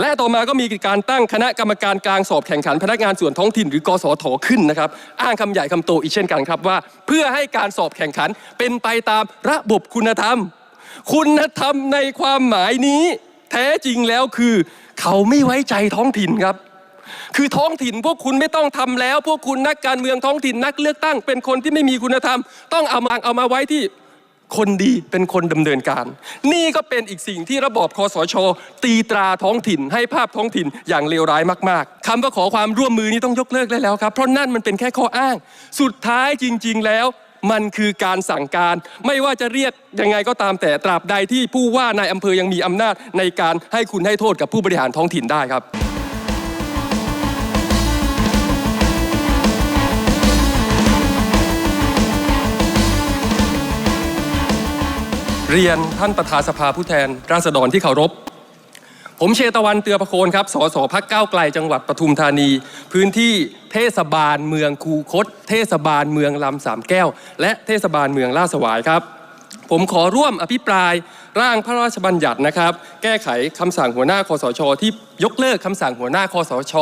และต่อมาก็มีการตั้งคณะกรรมการกลางสอบแข่งขันพนักงานส่วนท้องถิ่นหรือกสทขึ้นนะครับอ้างคำใหญ่คำโตอีกเช่นกันครับว่า เพื่อให้การสอบแข่งขันเป็นไปตามระบบคุณธรรม คุณธรรมในความหมายนี้ แท้จริงแล้วคือ เขาไม่ไว้ใจท้องถิ่นครับ คือท้องถิ่นพวกคุณไม่ต้องทำแล้ว พวกคุณนักการเมืองท้องถิ่นนักเลือกตั้ง เป็นคนที่ไม่มีคุณธรรม ต้องเอามาเอามาไว้ที่ คนดีเป็นคนดำเนินการ นี่ก็เป็นอีกสิ่งที่ระบอบคอสช ตีตราท้องถิ่น ให้ภาพท้องถิ่นอย่างเลวร้ายมาก ๆคำว่าขอความร่วมมือนี้ต้องยกเลิกได้แล้วครับ เพราะนั่นมันเป็นแค่ข้ออ้าง สุดท้ายจริง ๆ แล้ว มันคือการสั่งการ ไม่ว่าจะเรียกยังไงก็ตามแต่ตราบใดที่ผู้ว่านายอำเภอยังมีอำนาจในการให้คุณให้โทษกับผู้บริหารท้องถิ่นได้ครับ เรียนท่านประธานสภาผู้แทน ราษฎรที่เคารพ ผมเชตวันเตือประโคนครับ สสพักเก้าไกลจังหวัดปทุมธานี พื้นที่เทศบาลเมืองคูคต เทศบาลเมืองลำสามแก้ว และเทศบาลเมืองลาดสวายครับ ผมขอร่วมอภิปรายร่างพระราชบัญญัตินะครับ แก้ไขคำสั่งหัวหน้าคอสช ที่ยกเลิกคำสั่งหัวหน้าคอสช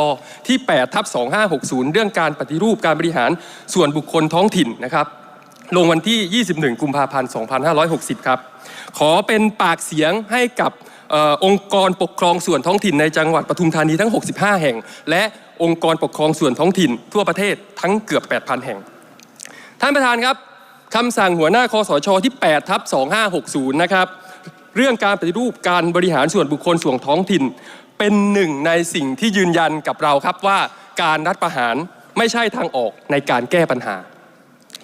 ที่8ทับ2560 เรื่องการปฏิรูปการบริหารส่วนบุคคลท้องถิ่นนะครับ ลงวันที่ 21 กุมภาพันธ์ 2560 ครับ ขอเป็นปากเสียงให้กับออองค์กรปกครองส่วนท้องถิ่นในจังหวัดปทุมธานีทั้ง 65 แห่ง และองค์กรปกครองส่วนท้องถิ่น ทั่วประเทศทั้งเกือบ 8,000 แห่ง ท่านประธานครับคำสั่งหัวหน้าคอสชที่8ทับ2560 นะครับ เรื่องการปฏิรูปการบริหารส่วนบุคคลส่วนท้องถิ่น เป็นหนึ่งในสิ่งที่ยืนยันกับเราครับว่าการรัฐประหารไม่ใช่ทางออกในการแก้ปัญหา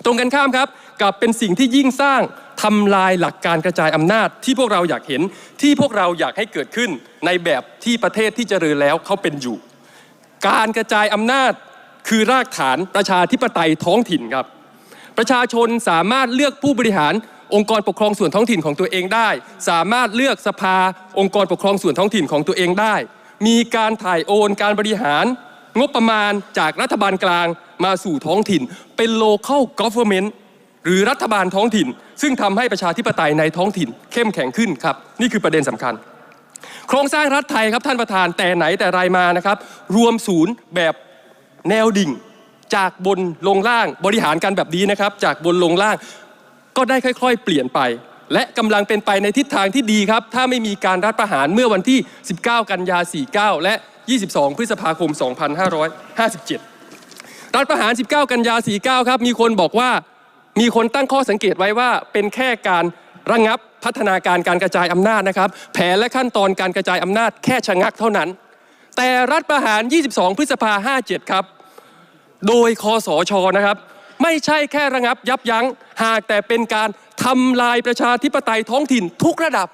ตรงกันข้ามครับกลับเป็นสิ่งที่ยิ่งสร้างทำลายหลักการกระจายอำนาจที่พวกเราอยากเห็นที่พวกเราอยากให้เกิดขึ้นในแบบที่ประเทศที่เจริญแล้วเขาเป็นอยู่ การกระจายอำนาจคือรากฐานประชาธิปไตยท้องถิ่นครับ ประชาชนสามารถเลือกผู้บริหารองค์กรปกครองส่วนท้องถิ่นของตัวเองได้ สามารถเลือกสภาองค์กรปกครองส่วนท้องถิ่นของตัวเองได้ มีการถ่ายโอนการบริหารงบประมาณจากรัฐบาลกลาง มาสู่ท้องถิ่น เป็น local government หรือรัฐบาลท้องถิ่น ซึ่งทำให้ประชาธิปไตยในท้องถิ่น เข้มแข็งขึ้นครับ นี่คือประเด็นสำคัญ โครงสร้างรัฐไทยครับท่านประธานแต่ไหนแต่ไรมานะครับ รวมศูนย์แบบแนวดิ่ง จากบนลงล่างบริหารกันแบบนี้นะครับ จากบนลงล่างก็ได้ค่อยๆ เปลี่ยนไป และกำลังเป็นไปในทิศทางที่ดีครับ ถ้าไม่มีการรัฐประหารเมื่อวันที่ 19 กันยา49 และ 22 พฤษภาคม 2557 รัฐประหาร 19 กันยา 49 ครับ มีคนบอกว่ามีคนตั้งข้อสังเกตไว้ว่าเป็นแค่การระงับพัฒนาการการกระจายอำนาจนะครับ แผนและขั้นตอนการกระจายอำนาจแค่ชะงักเท่านั้น แต่รัฐประหาร 22 พฤษภา 57 ครับ โดยคอสชนะครับ ไม่ใช่แค่ระงับยับยั้งหากแต่เป็นการทำลายประชาธิปไตยท้องถิ่นทุกระดับ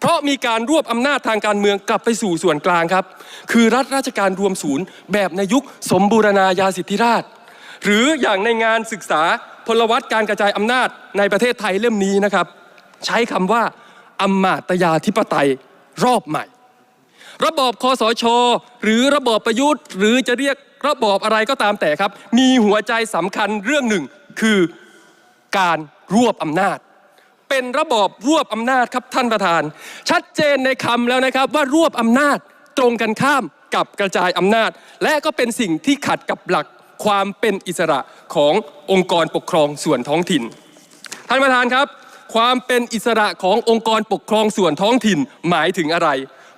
เพราะมีการรวบอำนาจทางการเมืองกลับไปสู่ส่วนกลางครับ คือรัฐราชการรวมศูนย์ แบบในยุคสมบูรณาญาสิทธิราช หรืออย่างในงานศึกษาพลวัตการกระจายอำนาจในประเทศไทยเล่มนี้นะครับ ใช้คำว่าอำมาตยาธิปไตยรอบใหม่ ระบอบคอสช หรือระบอบประยุทธ์ หรือจะเรียกระบอบอะไรก็ตามแต่ครับ มีหัวใจสำคัญเรื่องหนึ่งคือการรวบอำนาจ เป็นระบอบรวบอำนาจครับท่านประธาน ชัดเจนในคำแล้วนะครับว่ารวบอำนาจตรงกันข้ามกับกระจายอำนาจ และก็เป็นสิ่งที่ขัดกับหลักความเป็นอิสระขององค์กรปกครองส่วนท้องถิ่น ท่านประธานครับ ความเป็นอิสระขององค์กรปกครองส่วนท้องถิ่นหมายถึงอะไร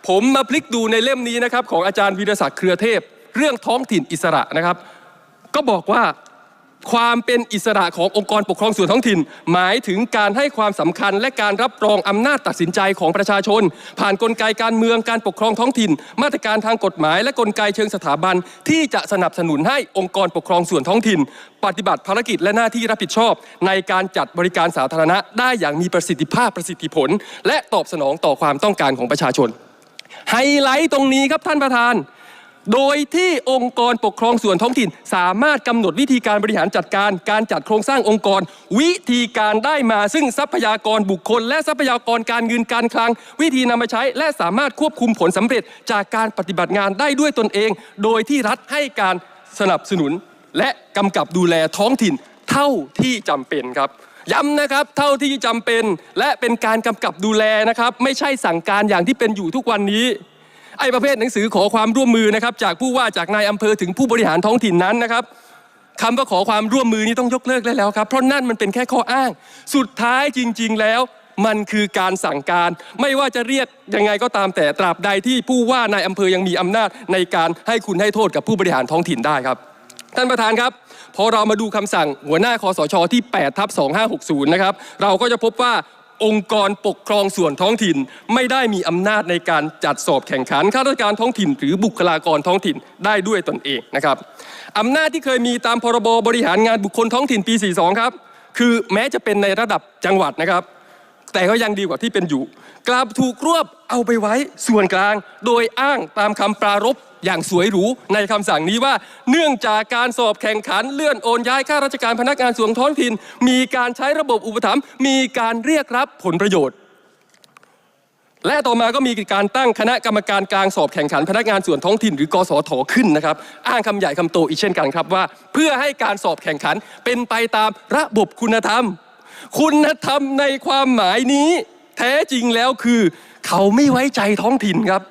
ผมมาพลิกดูในเล่มนี้นะครับของอาจารย์วีรศักดิ์เครือเทพ เรื่องท้องถิ่นอิสระนะครับ ก็บอกว่า ความเป็นอิสระขององค์กรปกครองส่วนท้องถิ่น หมายถึงการให้ความสำคัญและการรับรองอำนาจตัดสินใจของประชาชน ผ่านนกลไกการเมืองการปกครองท้องถิ่น มาตรการทางกฎหมาย และกลไกเชิงสถาบัน ที่จะสนับสนุนให้องค์กรปกครองส่วนท้องถิ่น ปฏิบัติภารกิจและหน้าที่รับผิดชอบ ในการจัดบริการสาธารณะ ได้อย่างมีประสิทธิภาพประสิทธิผล และตอบสนองต่อความต้องการของประชาชน ไฮไลท์ตรงนี้ครับท่านประธาน โดยที่องค์กรปกครองส่วนท้องถิ่น สามารถกำหนดวิธีการบริหารจัดการ การจัดโครงสร้างองค์กร วิธีการได้มาซึ่งทรัพยากรบุคคล และทรัพยากรการเงินการคลัง วิธีนำมาใช้ และสามารถควบคุมผลสำเร็จจากการปฏิบัติงานได้ด้วยตนเอง โดยที่รัฐให้การสนับสนุน และกำกับดูแลท้องถิ่นเท่าที่จำเป็นครับย้ำนะครับเท่าที่จำเป็นและเป็นการกำกับดูแลนะครับ ไม่ใช่สั่งการอย่างที่เป็นอยู่ทุกวันนี้ ไอ้ประเภทหนังสือขอความร่วมมือนะครับจากผู้ว่าจากนายอำเภอถึงผู้บริหารท้องถิ่นนั้นนะครับคำว่าขอความร่วมมือนี้ต้องยกเลิกได้แล้วครับ เพราะนั่นมันเป็นแค่ข้ออ้าง สุดท้ายจริง ๆ แล้ว มันคือการสั่งการ ไม่ว่าจะเรียกยังไงก็ตามแต่ตราบใดที่ผู้ว่านายอำเภอยังมีอำนาจในการให้คุณให้โทษกับผู้บริหารท้องถิ่นได้ครับ ท่านประธานครับพอเรามาดูคำสั่งหัวหน้าคอสชที่8ทับ2560 นะครับ เราก็จะพบว่า องค์กรปกครองส่วนท้องถิ่น ไม่ได้มีอำนาจในการจัดสอบแข่งขันข้าราชการท้องถิ่น หรือบุคลากรท้องถิ่นได้ด้วยตนเองนะครับอำนาจที่เคยมีตามพรบบริหารงานบุคคลท้องถิ่นปี 42 ครับ คือแม้จะเป็นในระดับจังหวัดนะครับ แต่ก็ยังดีกว่าที่เป็นอยู่ กลับถูกรวบเอาไปไว้ส่วนกลาง โดยอ้างตามคำปรารภ อย่างสวยหรูในคำสั่งนี้ว่า เนื่องจากการสอบแข่งขันเลื่อนโอนย้ายข้าราชการพนักงานส่วนท้องถิ่น มีการใช้ระบบอุปถัมภ์มีการเรียกรับผลประโยชน์ และต่อมาก็มีการตั้งคณะกรรมการกลางสอบแข่งขันพนักงานส่วนท้องถิ่น หรือกสทขึ้นนะครับ อ้างคำใหญ่คำโตอีกเช่นกันครับว่า เพื่อให้การสอบแข่งขันเป็นไปตามระบบคุณธรรม คุณธรรมในความหมายนี้ แท้จริงแล้วคือ เขาไม่ไว้ใจท้องถิ่นครับ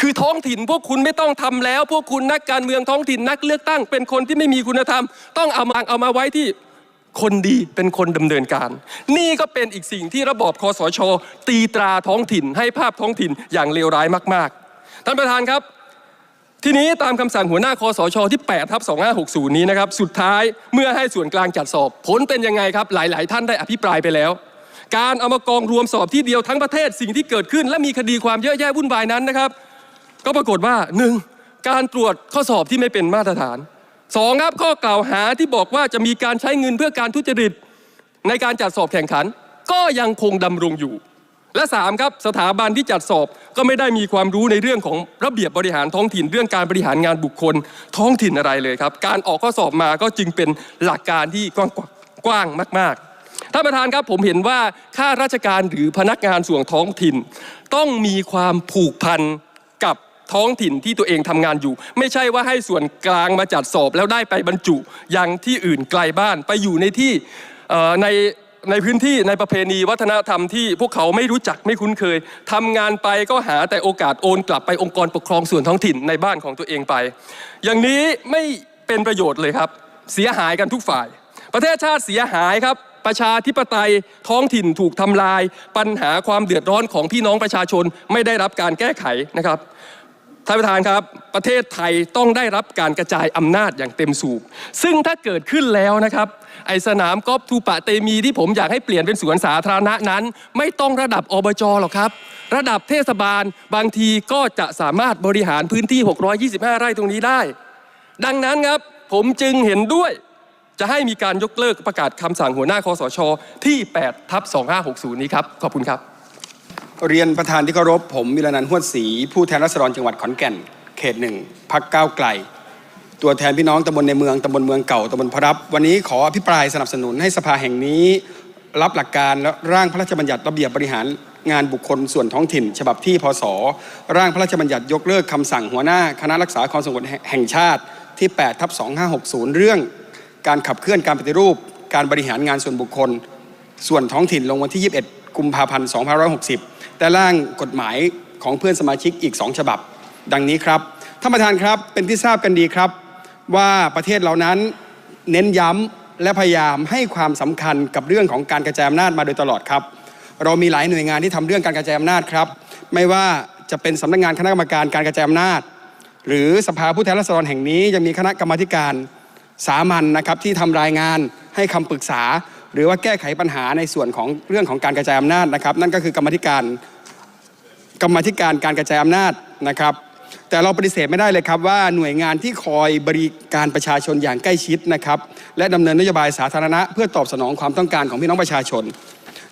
คือท้องถิ่นพวกคุณไม่ต้องทำแล้ว พวกคุณนักการเมืองท้องถิ่นนักเลือกตั้ง เป็นคนที่ไม่มีคุณธรรม ต้องเอามาเอามาไว้ที่คนดีเป็นคนดำเนินการ นี่ก็เป็นอีกสิ่งที่ระบอบคอสช ตีตราท้องถิ่น ให้ภาพท้องถิ่นอย่างเลวร้ายมาก ๆ ท่านประธานครับ ทีนี้ตามคำสั่งหัวหน้าคอสชที่8ทับ2560 นี้นะครับ สุดท้ายเมื่อให้ส่วนกลางจัดสอบ ผลเป็นยังไงครับ หลาย ๆ ท่านได้อภิปรายไปแล้ว การเอามากองรวมสอบที่เดียวทั้งประเทศสิ่งที่เกิดขึ้น และมีคดีความเยอะแยะวุ่นวายนั้นนะครับ ก็ปรากฏว่า 1. การตรวจข้อสอบที่ไม่เป็นมาตรฐาน 2. ครับข้อกล่าวหาที่บอกว่าจะมีการใช้เงินเพื่อการทุจริต ในการจัดสอบแข่งขัน ก็ยังคงดำรงอยู่ และ 3 ครับสถาบันที่จัดสอบก็ไม่ได้มีความรู้ในเรื่องของระเบียบบริหารท้องถิ่น เรื่องการบริหารงานบุคคลท้องถิ่นอะไรเลยครับ การออกข้อสอบมาก็จึงเป็นหลักการที่กว้างกว้างมาก ๆท่านประธานครับผมเห็นว่าข้าราชการหรือพนักงานส่วนท้องถิ่น ต้องมีความผูกพันกับ ท้องถิ่นที่ตัวเองทำงานอยู่ ไม่ใช่ว่าให้ส่วนกลางมาจัดสอบแล้วได้ไปบรรจุยังที่อื่นไกลบ้านไปอยู่ในที่ในในพื้นที่ในประเพณีวัฒนธรรมที่พวกเขาไม่รู้จักไม่คุ้นเคยทำงานไปก็หาแต่โอกาสโอนกลับไปองค์กรปกครองส่วนท้องถิ่นในบ้านของตัวเองไป อย่างนี้ไม่เป็นประโยชน์เลยครับ เสียหายกันทุกฝ่าย ประเทศชาติเสียหายครับประชาธิปไตยท้องถิ่นถูกทำลาย ปัญหาความเดือดร้อนของพี่น้องประชาชนไม่ได้รับการแก้ไขนะครับ ท่านประธานครับประเทศไทยต้องได้รับการกระจายอำนาจอย่างเต็มสูบซึ่งถ้าเกิดขึ้นแล้วนะครับ ไอสนามกอล์ฟทูปะเตมีที่ผมอยากให้เปลี่ยนเป็นสวนสาธารณะนั้น ไม่ต้องระดับอบจหรอกครับ ระดับเทศบาลบางทีก็จะสามารถบริหารพื้นที่ 625 ไร่ตรงนี้ได้ ดังนั้นครับผมจึงเห็นด้วยจะให้มีการยกเลิกประกาศคำสั่งหัวหน้าคอสช ที่8ทับ2560 นี้ครับ ขอบคุณครับ เรียนประธานที่เคารพผมวิรนันท์หวดศรีผู้แทนรัศดรจังหวัดขอนแก่น เขตหนึ่งพักก้าวไกล ตัวแทนพี่น้องตำบลในเมืองตำบลเมืองเก่าตำบลพระรับ วันนี้ขออภิปรายสนับสนุนให้สภาแห่งนี้ รับหลักการและร่างพระราชบัญญัติระเบียบบริหารงานบุคคลส่วนท้องถิ่น ฉบับที่พศร่างพระราชบัญญัติยกเลิกคำสั่งหัวหน้า คณะรักษาความสงบแห่งชาติที่8ทับ2560 เรื่อง การขับเคลื่อนการปฏิรูป การบริหารงานส่วนบุคคล ส่วนท้องถิ่นลงวันที่ 21 กุมภาพันธ์2560 แต่ร่างกฎหมายของเพื่อนสมาชิกอีก 2 ฉบับ ดังนี้ครับท่านประธานครับเป็นที่ทราบกันดีครับ ว่าประเทศเรานั้นเน้นย้ำและพยายามให้ความสำคัญกับเรื่องของการกระจายอำนาจมาโดยตลอดครับ เรามีหลายหน่วยงานที่ทำเรื่องการกระจายอำนาจครับ ไม่ว่าจะเป็นสำนักงานคณะกรรมการการกระจายอำนาจ หรือสภาผู้แทนราษฎรแห่งนี้ยังมีคณะกรรมการสามัญนะครับที่ทำรายงานให้คำปรึกษา หรือว่าแก้ไขปัญหาในส่วนของเรื่องของการกระจายอำนาจนะครับ นั่นก็คือกรรมธิการกรรมธิการการกระจายอำนาจนะครับ แต่เราปฏิเสธไม่ได้เลยครับว่าหน่วยงานที่คอยบริการประชาชนอย่างใกล้ชิดนะครับ และดำเนินนโยบายสาธารณะ เพื่อตอบสนองความต้องการของพี่น้องประชาชน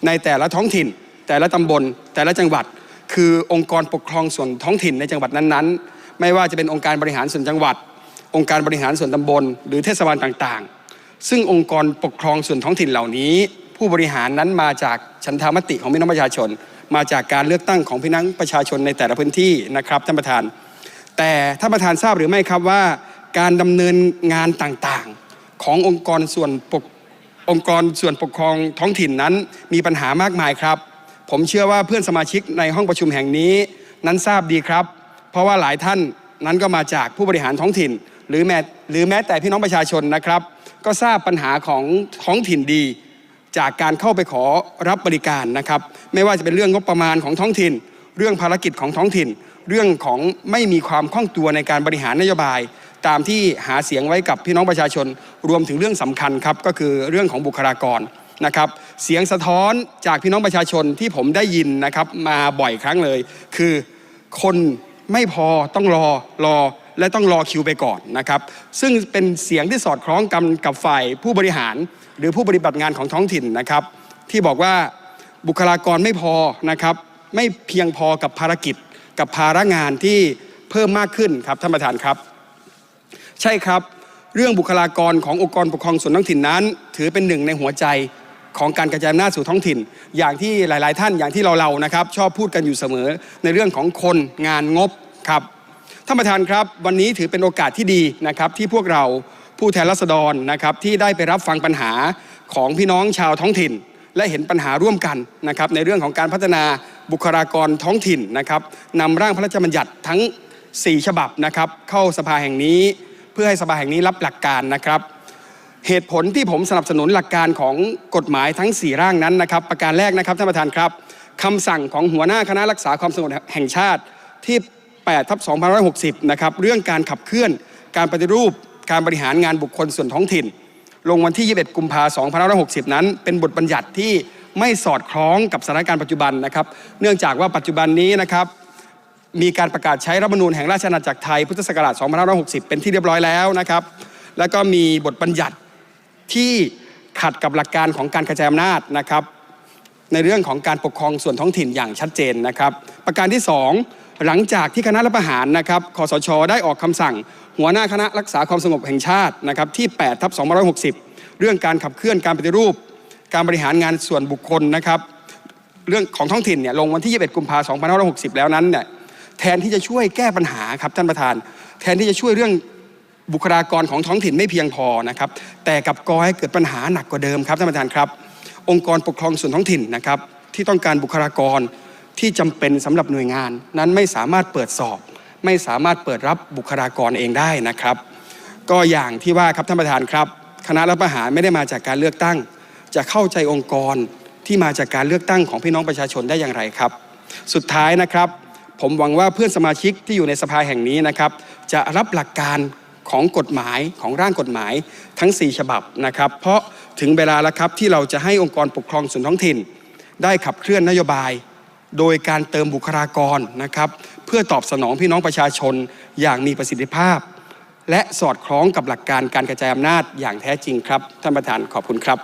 ในแต่ละท้องถิ่น แต่ละตำบล แต่ละจังหวัด คือองค์กรปกครองส่วนท้องถิ่นในจังหวัดนั้นๆ ไม่ว่าจะเป็นองค์การบริหารส่วนจังหวัด องค์การบริหารส่วนตำบล หรือเทศบาลต่างๆ ซึ่งองค์กรปกครองส่วนท้องถิ่นเหล่านี้ ผู้บริหารนั้นมาจากฉันทามติของพี่น้องประชาชน มาจากการเลือกตั้งของพี่น้องประชาชนในแต่ละพื้นที่นะครับท่านประธาน แต่ท่านประธานทราบหรือไม่ครับว่า การดำเนินงานต่างๆ ขององค์กรส่วนปกองค์กรส่วนปกครองท้องถิ่นนั้นมีปัญหามากมายครับ ผมเชื่อว่าเพื่อนสมาชิกในห้องประชุมแห่งนี้นั้นทราบดีครับ เพราะว่าหลายท่านนั้นก็มาจากผู้บริหารท้องถิ่น หรือแม้หรือแม้แต่พี่น้องประชาชนนะครับ ก็ทราบปัญหาของท้องถิ่นดี จากการเข้าไปขอรับบริการนะครับ ไม่ว่าจะเป็นเรื่องงบประมาณของท้องถิ่น เรื่องภารกิจของท้องถิ่น เรื่องของไม่มีความคล่องตัวในการบริหารนโยบาย ตามที่หาเสียงไว้กับพี่น้องประชาชน รวมถึงเรื่องสำคัญครับก็คือเรื่องของบุคลากรนะครับเสียงสะท้อนจากพี่น้องประชาชนที่ผมได้ยินนะครับมาบ่อยครั้งเลย คือคนไม่พอต้องรอรอ และต้องรอคิวไปก่อนนะครับซึ่งเป็นเสียงที่สอดคล้องกันกับฝ่ายผู้บริหาร หรือผู้ปฏิบัติงานของท้องถิ่นนะครับ ที่บอกว่าบุคลากรไม่พอนะครับไม่เพียงพอกับภารกิจ กับภาระงานที่เพิ่มมากขึ้นครับท่านประธานครับ ใช่ครับเรื่องบุคลากรขององค์กรปกครองส่วนท้องถิ่นนั้น ถือเป็นหนึ่งในหัวใจของการกระจายอำนาจสู่ท้องถิ่น อย่างที่หลาย ๆ ท่านอย่างที่เราเราๆนะครับ ชอบพูดกันอยู่เสมอในเรื่องของคนงานงบครับ ท่านประธานครับ วันนี้ถือเป็นโอกาสที่ดีนะครับที่พวกเราผู้แทนราษฎรนะครับที่ได้ไปรับฟังปัญหาของพี่น้องชาวท้องถิ่น และเห็นปัญหาร่วมกันนะครับในเรื่องของการพัฒนาบุคลากรท้องถิ่นนะครับนำร่างพระราชบัญญัติทั้ง 4 ฉบับนะครับเข้าสภาแห่งนี้ เพื่อให้สภาแห่งนี้รับหลักการนะครับเหตุผลที่ผมสนับสนุนหลักการของกฎหมายทั้ง 4 ร่างนั้นนะครับ ประการแรกนะครับท่านประธานครับคำสั่งของหัวหน้าคณะรักษาความสงบแห่งชาติที่ 8ทับ2560 นะครับ เรื่องการขับเคลื่อนการปฏิรูปการบริหารงานบุคคลส่วนท้องถิ่น ลงวันที่ 21 กุมภาพันธ์2560 นั้น เป็นบทบัญญัติที่ไม่สอดคล้องกับสถานการณ์ปัจจุบันนะครับ เนื่องจากว่าปัจจุบันนี้นะครับมีการประกาศใช้รัฐธรรมนูญแห่งราชอาณาจักรไทยพุทธศักราช 2560 เป็นที่เรียบร้อยแล้วนะครับ แล้วก็มีบทบัญญัติที่ขัดกับหลักการของการกระจายอำนาจนะครับ ในเรื่องของการปกครองส่วนท้องถิ่นอย่างชัดเจนนะครับ ประการที่ 2 หลังจากที่คณะรัฐประหารนะครับคอสช ได้ออกคำสั่ง หัวหน้าคณะรักษาความสงบแห่งชาตินะครับที่8ทับ2560 เรื่องการขับเคลื่อนการปฏิรูป การบริหารงานส่วนบุคคลนะครับเรื่องของท้องถิ่นเนี่ยลงวันที่ 21 กุมภาพันธ์2560 แล้วนั้นเนี่ยแทนที่จะช่วยแก้ปัญหาครับท่านประธาน แทนที่จะช่วยเรื่องบุคลากรของท้องถิ่นไม่เพียงพอนะครับแต่กลับก่อให้เกิดปัญหาหนักกว่าเดิมครับท่านประธานครับ องค์กรปกครองส่วนท้องถิ่นนะครับที่ต้องการบุคลากร ที่จำเป็นสำหรับหน่วยงาน นั้นไม่สามารถเปิดสอบ ไม่สามารถเปิดรับบุคลากรเองได้นะครับ ก็อย่างที่ว่าครับท่านประธานครับ คณะรัฐประหารไม่ได้มาจากการเลือกตั้ง จะเข้าใจองค์กรที่มาจากการเลือกตั้งของพี่น้องประชาชนได้อย่างไรครับ สุดท้ายนะครับ ผมหวังว่าเพื่อนสมาชิกที่อยู่ในสภาแห่งนี้นะครับ จะรับหลักการของกฎหมายของร่างกฎหมายทั้ง 4 ฉบับนะครับ เพราะถึงเวลาแล้วครับที่เราจะให้องค์กรปกครองส่วนท้องถิ่น ได้ขับเคลื่อนนโยบาย โดยการเติมบุคลากรนะครับเพื่อตอบสนองพี่น้องประชาชนอย่างมีประสิทธิภาพ และสอดคล้องกับหลักการการกระจายอำนาจอย่างแท้จริงครับ ท่านประธานขอบคุณครับ